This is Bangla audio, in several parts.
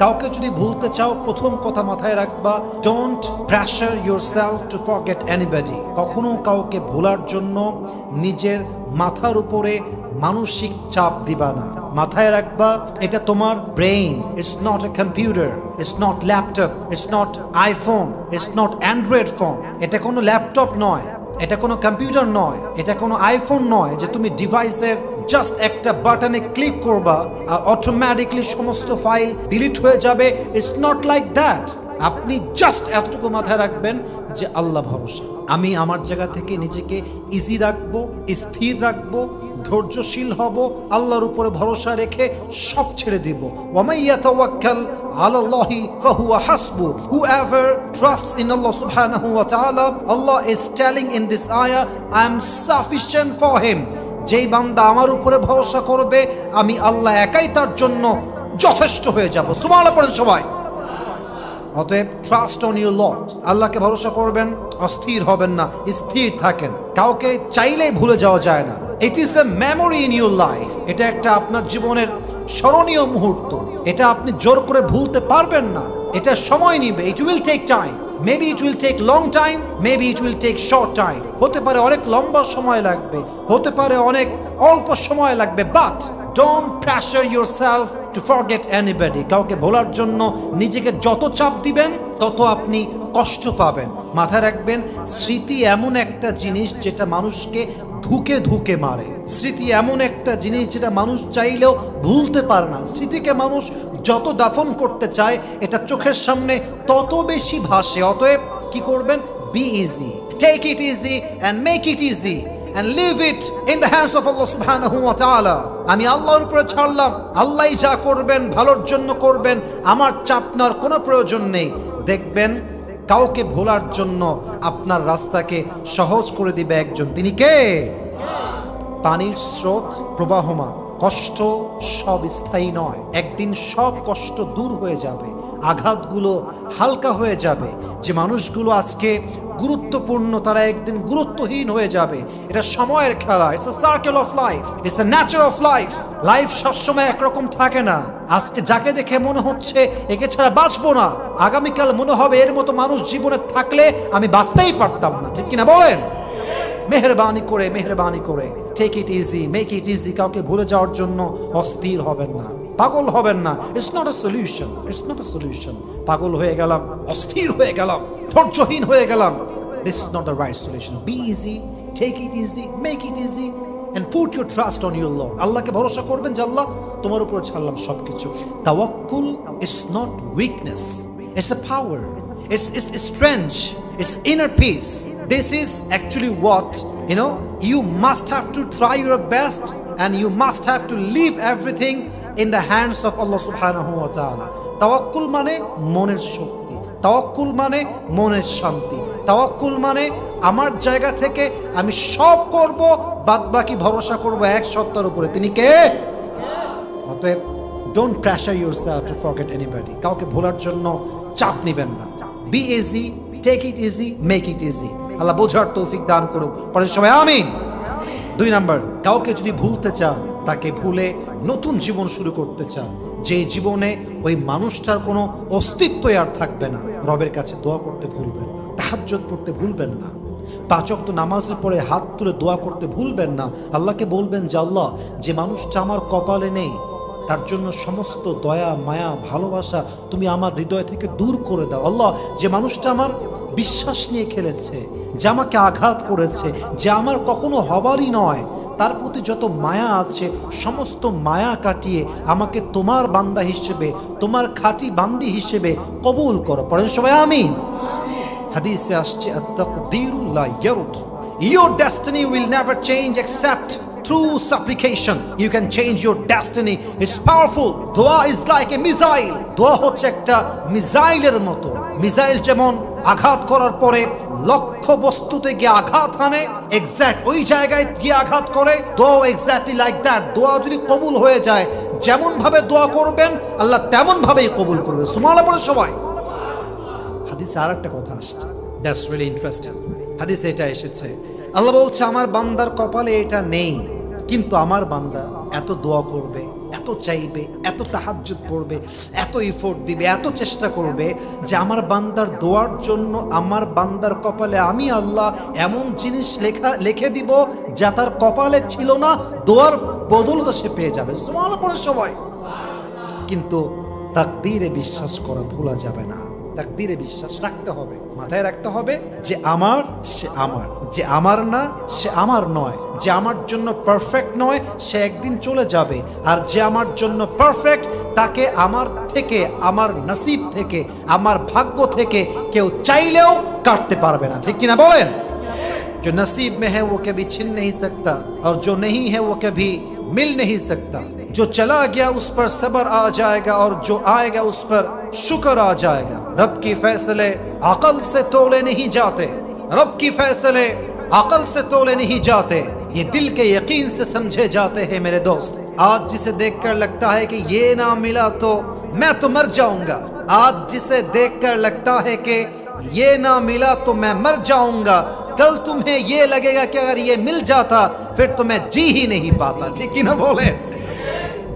কাউকে যদি ভুলতে চাও, প্রথম কথা মাথায় রাখবা don't pressure yourself to forget anybody কখনো কাউকে ভোলার জন্য নিজের মাথার উপরে মানসিক চাপ দিবা না। মাথায় রাখবা, এটা তোমার brain it's not a computer it's not laptop it's not iPhone it's not Android phone এটা কোনো ল্যাপটপ নয়, এটা কোনো কম্পিউটার নয়, এটা কোনো আইফোন নয় যে তুমি ডিভাইসের জাস্ট একটা বাটনে ক্লিক করবা আর অটোমেটিকলি সমস্ত ফাইল ডিলিট হয়ে যাবে। ইটস নট লাইক দ্যাট আপনি জাস্ট এতটুকু মাথায় রাখবেন যে আল্লাহ ভরসা। আমি আমার জায়গা থেকে নিজেকে ইজি রাখব, স্থির রাখব, ধৈর্যশীল হব, আল্লাহর উপরে ভরসা রেখে সব ছেড়ে দিব। ওয়ামাই ইয়াতাওয়াক্কাল আলাল্লাহি ফাহুয়া হাসবু। Whoever trusts in Allah subhanahu wa ta'ala Allah is telling in this ayah, I am sufficient for him. যেই বান্দা আমার উপরে ভরসা করবে, আমি আল্লাহ একাই তার জন্য যথেষ্ট হয়ে যাব। সুবহানাল্লাহ পড়েন সবাই। অতএব ট্রাস্ট অন ইউ লট আল্লাহকে ভরসা করবেন, অস্থির হবেন না, স্থির থাকেন। কাউকে চাইলেই ভুলে যাওয়া যায় না। It is a memory in your life এটা একটা আপনার জীবনের স্মরণীয় মুহূর্ত। এটা আপনি জোর করে ভুলতে পারবেন না। এটা সময় নিবে। It will take time maybe it will take long time maybe it will take short time হতে পারে অনেক লম্বা সময় লাগবে, হতে পারে অনেক অল্প সময় লাগবে but don't pressure yourself to forget anybody কাউকে ভোলার জন্য নিজেকে যত চাপ দিবেন তত আপনি কষ্ট পাবেন। মাথায় রাখবেন, স্মৃতি এমন একটা জিনিস যেটা মানুষকে ধুকে ধুকে মারে। স্মৃতি এমন একটা জিনিস যেটা মানুষ চাইলেও ভুলতে পারে না। স্মৃতিকে মানুষ যত দাফন করতে চায়, এটা চোখের সামনে তত বেশি ভাসে। অতএব কি করবেন? Be easy take it easy and make it easy and leave it in the hands of Allah subhanahu wa ta'ala আমি আল্লাহর উপরে ছাড়লাম। আল্লাহই যা করবেন, ভালোর জন্য করবেন, আমার চাপনার কোনো প্রয়োজন নেই। দেখবেন, কাউকে ভোলার জন্য আপনার রাস্তাকে সহজ করে দিবে একজন। তিনি কে? পানির স্রোত প্রবাহমান। কষ্ট সব স্থায়ী নয়। একদিন সব কষ্ট দূর হয়ে যাবে, আঘাতগুলো হালকা হয়ে যাবে। যে মানুষগুলো আজকে গুরুত্বপূর্ণ, তারা একদিন গুরুত্বহীন হয়ে যাবে। এটা সময়ের খেলা it's a circle of life it's a nature of life life সবসময় একরকম থাকে না। আজকে যাকে দেখে মনে হচ্ছে একে ছাড়া বাঁচবো না। আগামীকাল মনে হবে এর মতো মানুষ জীবনে থাকলে আমি বাঁচতেই পারতাম না। ঠিক কিনা বলেন? মেহরবানি করে মেহরবানি করে। Take it easy make it easy কাউকে ভুলে যাওয়ার জন্য অস্থির হবেন না। পাগল হবেন না। It's not a solution it's not a solution পাগল হয়ে গেলাম, অস্থির হয়ে গেলাম, ধৈর্যহীন হয়ে গেলাম। This is not the right solution be easy take it easy make it easy and put your trust on your lord আল্লাহকে ভরসা করবেন যে আল্লাহ, তোমার উপর ছাড়লাম সব কিছু তাওয়াক্কুল is not weakness it's a power it's it's strange. It's inner peace. This is actually what, you know, you must have to try your best and you must have to leave everything in the hands of Allah subhanahu wa ta'ala. তাওয়াক্কুল মানে মনের শক্তি তাওয়াক্কুল মানে মনের শান্তি তাওয়াক্কুল মানে আমার জায়গা থেকে আমি সব করব বাদ বাকি ভরসা করব এক সত্তার উপরে তিনি কে অতএব don't pressure yourself to forget anybody কাউকে ভোলার জন্য চাপ নেবেন না be easy take it easy make it easy Allah বোঝার তৌফিক দান করুক। পরের সময় আমিন। দুই নাম্বার, কাউকে যদি ভুলতে চান, তাকে ভুলে নতুন জীবন শুরু করতে চান। যে জীবনে ওই মানুষটার কোনো অস্তিত্বই আর থাকবে না। রবের কাছে দোয়া করতে ভুলবেন না তাহাজ্জত পড়তে ভুলবেন না পাচক তো নামাজের পরে হাত তুলে দোয়া করতে ভুলবেন না। আল্লাহকে বলবেন যে, আল্লাহ, যে মানুষটা আমার কপালে নেই তার জন্য সমস্ত দয়া, মায়া, ভালোবাসা তুমি আমার হৃদয় থেকে দূর করে দাও। আল্লাহ, যে মানুষটা আমার বিশ্বাস নিয়ে খেলেছে, যে আমাকে আঘাত করেছে, যে আমার কখনো হবারই নয়, তার প্রতি যত মায়া আছে, সমস্ত মায়া কাটিয়ে আমাকে তোমার বান্দা হিসেবে, তোমার খাঁটি বান্দি হিসেবে কবুল করো। পরের সবাই, আমিন। হাদিসে আসছে ইয়ারুদ। Your destiny will never change except through supplication. You can change your destiny. It's powerful. দোয়া is like a missile. দোয়া হচ্ছে একটা মিসাইলের মতো মিসাইল যেমন আঘাত করার পরে লক্ষ্য বস্তুতে গিয়ে আঘাত হানে এক্স্যাক্ট ওই জায়গায় গিয়ে আঘাত করে দোয়া এক্স্যাক্টলি লাইক দ্যাট দোয়া যদি কবুল হয়ে যায় যেমন ভাবে দোয়া করবেন, আল্লাহ তেমন ভাবেই কবুল করবে সুমালা বলে সবাই হাদিসে আর একটা কথা আসছে দ্যাটস রিয়েলি ইন্টারেস্টিং হাদিসে এটা এসেছে আল্লাহ বলছে, আমার বান্দার কপালে এটা নেই কিন্তু আমার বান্দা এত দোয়া করবে, এত চাইবে, এত তাহাজ্জুদ পড়বে, এত ইফোর্ট দিবে, এত চেষ্টা করবে যে আমার বান্দার দোয়ার জন্য আমার বান্দার কপালে আমি আল্লাহ এমন জিনিস লেখা, লিখে দিব যা তার কপালে ছিল না, দোয়ার বদলতা সে পেয়ে যাবে। সমাল পরে সবাই। কিন্তু তাকদীরে বিশ্বাস করা ভোলা যাবে না। তাকদীরে বিশ্বাস রাখতে হবে মাথায় রাখতে হবে যে আমার সে আমার যে আমার না সে আমার নয় যে আমার জন্য পারফেক্ট নয় সে একদিন চলে যাবে আর যে আমার জন্য পারফেক্ট তাকে আমার থেকে আমার নসিব থেকে আমার ভাগ্য থেকে কেউ চাইলেও কাটতে পারবে না ঠিক কিনা বলেন जो नसीब में है वो कभी छिन नहीं सकता और जो नहीं है वो कभी मिल नहीं सकता जो चला गया उस पर सबर आ जाएगा और जो आएगा उस पर शुक्र आ जाएगा। रब की फैसले अकल से तोले नहीं जाते। रब की फैसले अकल से तोले नहीं जाते। ये दिल के यकीन से समझे जाते हैं मेरे दोस्त। आज जिसे देखकर लगता है कि ये ना मिला तो मैं तो मर जाऊँगा। आज जिसे देखकर लगता है कि ये ना मिला तो मैं मर जाऊँगा। कल तुम्हें ये लगेगा कि अगर ये मिल जाता, फिर तो मैं जी ही नहीं पाता। ठीक ही ना बोले?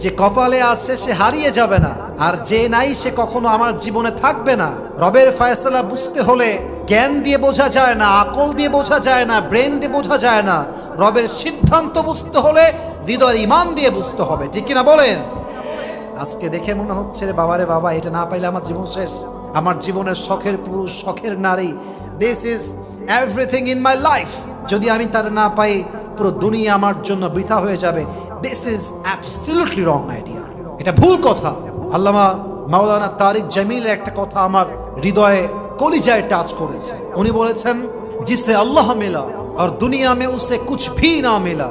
যে কপালে আছে সে হারিয়ে যাবে না, আর যে নাই সে কখনো আমার জীবনে থাকবে না। রবের ফয়সালা বুঝতে হলে জ্ঞান দিয়ে বোঝা যায় না, আকল দিয়ে বোঝা যায় না, ব্রেন দিয়ে বোঝা যায় না। রবের সিদ্ধান্ত বুঝতে হলে হৃদয়ের ইমান দিয়ে বুঝতে হবে, ঠিক কিনা বলেন? আজকে দেখে মনে হচ্ছে রে বাবারে বাবা, এটা না পাইলে আমার জীবন শেষ। আমার জীবনের শখের পুরুষ, শখের নারী। This is everything in my life যদি আমি তার না পাই, পুরো দুনিয়া আমার জন্য বৃথা হয়ে যাবে। this is absolutely wrong idea এটা ভুল কথা আল্লামা মাওলানা তারিক জামিলের একটা কথা আমার হৃদয়ে কলিজায় টাচ করেছে উনি বলেছেন जिससे अल्लाह मिला और दुनिया में उसे कुछ भी ना मिला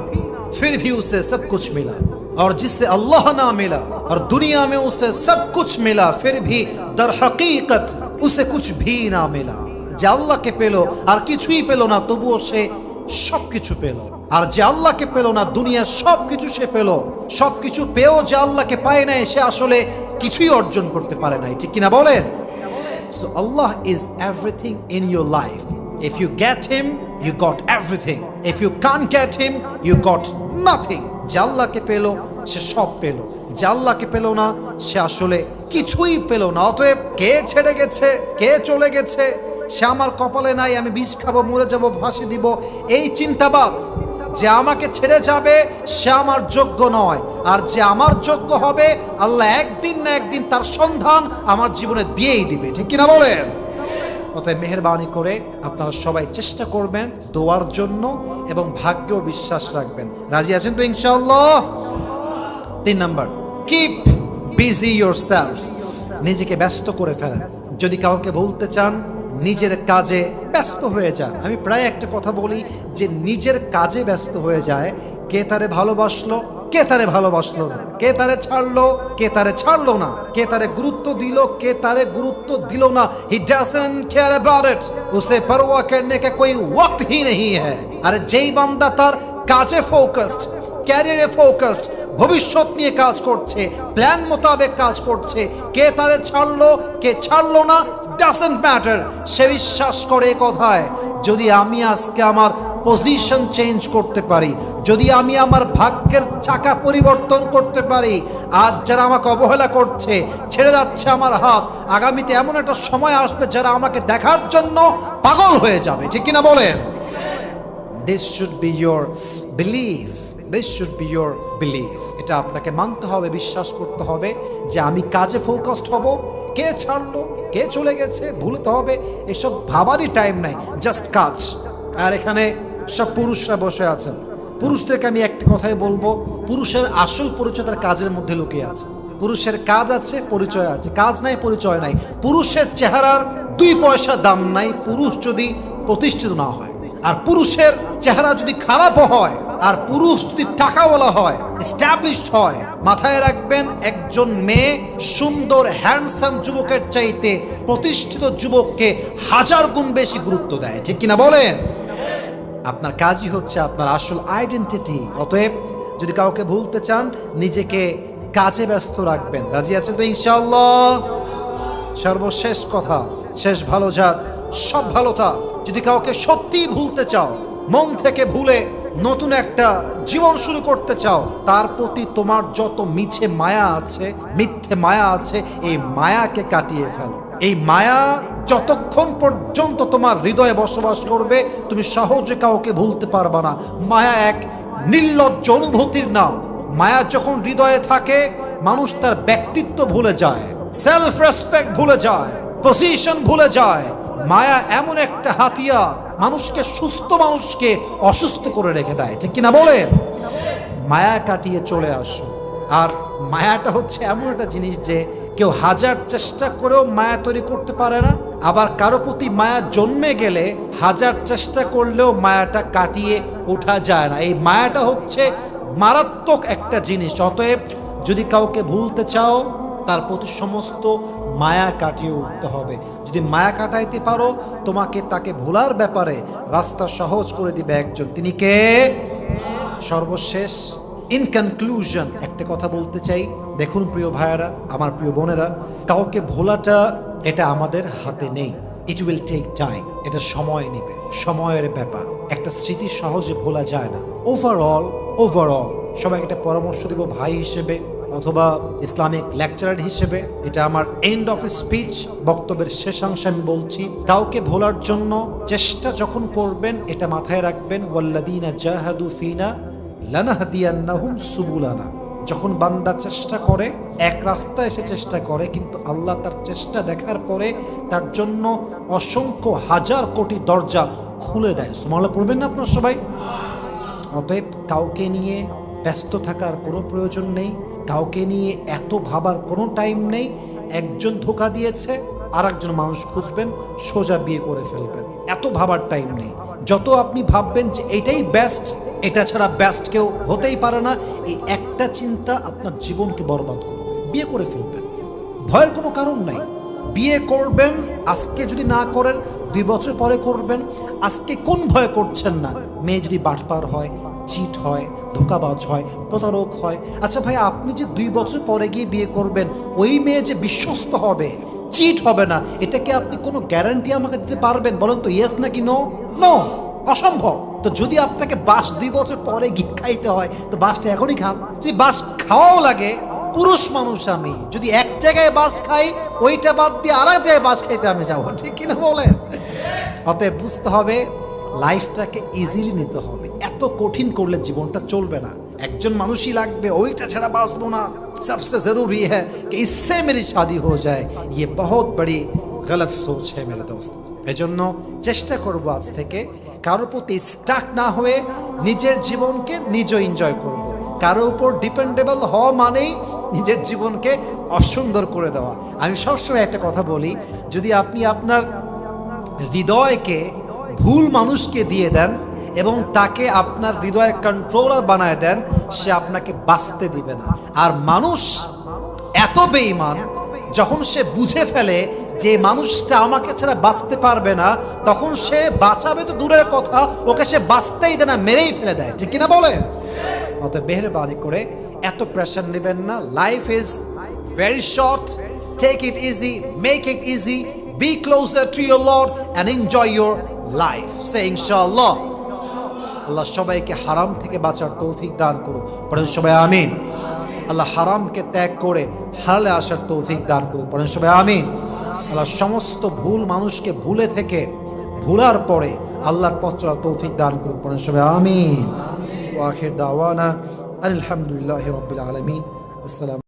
फिर भी उसे सब कुछ मिला और जिससे अल्लाह ना मिला और दुनिया में उसे सब कुछ मिला फिर भी दर हकीकत उसे कुछ भी ना मिला যে আল্লাহকে পেল আর কিছুই পেল না তবুও সে সব কিছু পেল। আর যে আল্লাহকে পেল না দুনিয়ার সব কিছু সে পেল। সব কিছু পেয়েও যে আল্লাহকে পায় নাই সে আসলে কিছুই অর্জন করতে পারে নাই। ঠিক কিনা বলেন? So Allah is everything in your life If you get Him, you got everything. If you can't get Him, you nothing. যে আল্লাহকে পেল সে সব পেল। যে আল্লাহকে পেল না সে আসলে কিছুই পেল না। অতএব কে ছেড়ে গেছে কে চলে গেছে সে আমার কপালে নাই, আমি বিষ খাব, মরে যাব, ফাঁসি দিব। এই চিন্তাবাদ যে আমাকে ছেড়ে যাবে, সে আমার যোগ্য নয়। আর যে আমার যোগ্য হবে, আল্লাহ একদিন না একদিন তার সন্ধান আমার জীবনে দিয়েই দিবে। ঠিক কিনা বলেন? অতএব মেহরবানি করে আপনারা সবাই চেষ্টা করবেন দোয়ার জন্য এবং ভাগ্যেও বিশ্বাস রাখবেন। রাজি আছেন তো ইনশাআল্লাহ? তিন নাম্বার কিপ বিজি ইয়োর নিজেকে ব্যস্ত করে ফেলা যদি কাউকে বলতে চান নিজের কাজে ব্যস্ত হয়ে যান। আমি প্রায় একটা কথা বলি যে নিজের কাজে ব্যস্ত হয়ে যায়, কে তারে ভালোবাসলো, কে তারে ভালোবাসলো না। কে তারে ছাড়লো, কে তারে ছাড়লো না। কে তারে গুরুত্ব দিল, কে তারে গুরুত্ব দিল না। He doesn't care about it use পরোয়া করনে কে কোই ওয়াক্ত হি নেহি হ্যায়। আর যেই বান্দা তার কাজে ফোকাসড ক্যারিয়ারে ফোকাসড ভবিষ্যৎ নিয়ে কাজ করছে প্ল্যান মোতাবেক কাজ করছে, কে তারে ছাড়লো, কে ছাড়লো না ডাজন্ট ম্যাটার সে বিশ্বাস করে কথায়, যদি আমি আজকে আমার পজিশন চেঞ্জ করতে পারি, যদি আমি আমার ভাগ্যের চাকা পরিবর্তন করতে পারি, আজ যারা আমাকে অবহেলা করছে, ছেড়ে যাচ্ছে আমার হাত, আগামীতে এমন একটা সময় আসবে যারা আমাকে দেখার জন্য পাগল হয়ে যাবে। ঠিক কিনা বলেন? This should be your belief this should be your belief এটা আপনাকে মানতে হবে, বিশ্বাস করতে হবে যে আমি কাজে ফোকাসড হব। কে ছাড়লো, কে চলে গেছে ভুলতে হবে। এসব ভাবারই টাইম নাই জাস্ট কাজ। আর এখানে সব পুরুষরা বসে আছেন। পুরুষদেরকে আমি একটা কথাই বলব, পুরুষের আসল পরিচয় তার কাজের মধ্যে লুকিয়ে আছে। পুরুষের কাজ আছে, পরিচয় আছে। কাজ নাই, পরিচয় নাই। পুরুষের চেহারার দুই পয়সা দাম নাই। পুরুষ যদি প্রতিষ্ঠিত না হয়, আর পুরুষের চেহারা যদি খারাপ হয় আর পুরুষ যদি টাকাওয়ালা হয় হয়, মাথায় রাখবেন একজন মেয়ে সুন্দর হ্যান্ডসাম যুবকের চাইতে প্রতিষ্ঠিত যুবককে হাজার গুণ বেশি গুরুত্ব দেয়। ঠিক কিনা বলেন? আপনার কাজই হচ্ছে আপনার আসল আইডেন্টিটি অতএব যদি কাউকে ভুলতে চান, নিজেকে কাজে ব্যস্ত রাখবেন। রাজি আছেন তো ইনশাআল্লাহ? সর্বশেষ কথা, শেষ ভালো যার, সব ভালো যদি কাউকে সত্যিই ভুলতে চাও, মন থেকে ভুলে নতুন একটা জীবন শুরু করতে চাও, তার প্রতি তোমার যত মিছে মায়া আছে, মিথ্যে মায়া আছে, এই মায়াকে কাটিয়ে ফেলো। এই মায়া যতক্ষণ পর্যন্ত তোমার হৃদয়ে বসবাস করবে, তুমি সহজে কাউকে ভুলতে পারবা না। মায়া এক নির্লজ্জ অনুভূতির নাম। মায়া যখন হৃদয়ে থাকে, মানুষ তার ব্যক্তিত্ব ভুলে যায় সেলফ রেসপেক্ট ভুলে যায় পজিশন ভুলে যায়। মায়া এমন একটা হাতিয়ার মানুষকে, সুস্থ মানুষকে অসুস্থ করে রেখে দেয়। ঠিক কিনা বলেন? মায়া কাটিয়ে চলে আসো আর মায়াটা হচ্ছে এমন একটা জিনিস যে কেউ হাজার চেষ্টা করেও মায়া তৈরি করতে পারে না। আবার কারও প্রতি মায়া জন্মে গেলে হাজার চেষ্টা করলেও মায়াটা কাটিয়ে ওঠা যায় না। এই মায়াটা হচ্ছে মারাত্মক একটা জিনিস। অতএব যদি কাউকে ভুলতে চাও তার প্রতি সমস্ত মায়া কাটিয়ে উঠতে হবে। যদি মায়া কাটাইতে পারো, তোমাকে তাকে ভোলার ব্যাপারে রাস্তা সহজ করে দিবে একজন। তিনি কে? সর্বশেষ ইন কনক্লুশন একটা কথা বলতে চাই। দেখুন প্রিয় ভাইয়েরা, আমার প্রিয় বোনেরা, কাউকে ভোলাটা এটা আমাদের হাতে নেই। ইট উইল টেক টাইম এটা সময় নেবে। সময়ের ব্যাপার। একটা স্মৃতি সহজে ভোলা যায় না। ওভারঅল ওভারঅল সবাই একটা পরামর্শ দেব ভাই হিসেবে। অথবা ইসলামিক লেকচারার হিসেবে এটা আমার এন্ড অফ স্পিচ বক্তব্যের শেষাংশে আমি বলছি, কাউকে ভোলার জন্য চেষ্টা যখন করবেন, এটা মাথায় রাখবেন ওয়াল্লাদিনা জাহাদু ফিনা লানাহদিয়ান্নাহুম সুবুলানা। যখন বান্দা চেষ্টা করে, এক রাস্তা এসে চেষ্টা করে, কিন্তু আল্লাহ তার চেষ্টা দেখার পরে তার জন্য অসংখ্য হাজার কোটি দরজা খুলে দেয়। সুমালা পড়বেন না আপনার সবাই? অতএব কাউকে নিয়ে ব্যস্ত থাকার কোনো প্রয়োজন নেই। কাউকে নিয়ে এত ভাবার কোনো টাইম নেই। একজন ধোকা দিয়েছে আর একজন মানুষ খুঁজবেন, সোজা বিয়ে করে ফেলবেন। এত ভাবার টাইম নেই। যত আপনি ভাববেন যে এটাই বেস্ট এটা ছাড়া বেস্ট কেউ হতেই পারে না, এই একটা চিন্তা আপনার জীবনকে বরবাদ করবে। বিয়ে করে ফেলবেন। ভয়ের কোনো কারণ নাই। বিয়ে করবেন, আজকে যদি না করেন, দুই বছর পরে করবেন। আজকে কোন ভয় করছেন না? মেয়ে যদি বাটপার হয় চিট হয়, ধোকাবাজ হয়, প্রতারক হয়। আচ্ছা ভাই, আপনি যে দুই বছর পরে গিয়ে বিয়ে করবেন, ওই মেয়ে যে বিশ্বস্ত হবে, চিট হবে না এটাকে আপনি কোনো গ্যারান্টি আমাকে দিতে পারবেন বলেন তো ইয়েস নাকি নো নো অসম্ভব। তো যদি আপনাকে বাস দুই বছর পরে গিয়ে খাইতে হয়, তো বাসটা এখনই খান। যদি বাস খাওয়াও লাগে, পুরুষ মানুষ আমি, যদি এক জায়গায় বাস খাই, ওইটা বাদ দিয়ে আর এক জায়গায় বাস খাইতে আমি যাব। ঠিক কিনা বলেন? অতএব বুঝতে হবে লাইফটাকে ইজিলি নিতে হবে। এত কঠিন করলে জীবনটা চলবে না একজন মানুষই লাগবে ওইটা ছাড়া বাঁচবো না सबसे ज़रूरी है कि इससे मेरी शादी हो जाए ये बहुत बड़ी गलत सोच है मेरे दोस्त এজন্য চেষ্টা করব আজ থেকে কারোর প্রতি স্টাক না হয়ে নিজের জীবনকে নিজে এনজয় করব। কারোর উপর ডিপেন্ডেবল হওয়া মানেই নিজের জীবনকে অসুন্দর করে দেওয়া আমি সবসময় একটা কথা বলি যদি আপনি আপনার হৃদয়কে ভুল মানুষকে দিয়ে দেন এবং তাকে আপনার হৃদয়ের কন্ট্রোলার বানায় দেন, সে আপনাকে বাঁচতে দিবে না। আর মানুষ এত বেঈমান, যখন সে বুঝে ফেলে যে মানুষটা আমাকে ছাড়া বাঁচতে পারবে না, তখন সে বাঁচাবে তো দূরের কথা, ওকে সে বাঁচতেই দেয় না, মেরেই ফেলে দেয়। ঠিক কিনা বলে অত মেহরবানি করে এত প্রেশার নেবেন না। Life is very short take it easy make it easy be closer to your lord and enjoy your life say ইনশাআল্লাহ আল্লাহ সবাইকে হারাম থেকে বাঁচার তৌফিক দান করুক। পড়েন সবাই আমিন। আল্লাহ হারামকে ত্যাগ করে হারালে আসার তৌফিক দান করুক। পড়েন সবাই আমিন। আল্লাহ সমস্ত ভুল মানুষকে ভুলে থেকে ভুলার পরে আল্লাহর পথ তৌফিক দান করুক। পড়েন সবাই আমিন। ওয়াখির দাওয়ানা আলহামদুলিল্লাহ রবিল আলমিন। আসসালাম